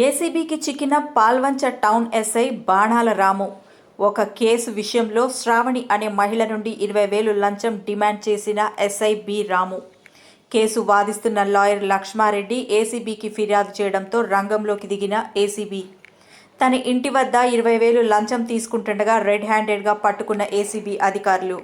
ఏసీబీకి చిక్కిన Palvancha town SI బాణాల రాము. ఒక case విషయంలో శ్రావణి అనే మహిళ నుండి ఇరవై వేలు లంచం డిమాండ్ చేసిన ఎస్ఐ బి రాము. కేసు వాదిస్తున్న లాయర్ లక్ష్మారెడ్డి ఏసీబీకి ఫిర్యాదు చేయడంతో రంగంలోకి దిగిన ఏసీబీ. తన ఇంటి వద్ద ఇరవై వేలు లంచం తీసుకుంటుండగా రెడ్ హ్యాండెడ్గా పట్టుకున్న ఏసీబీ అధికారులు.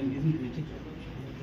ఏం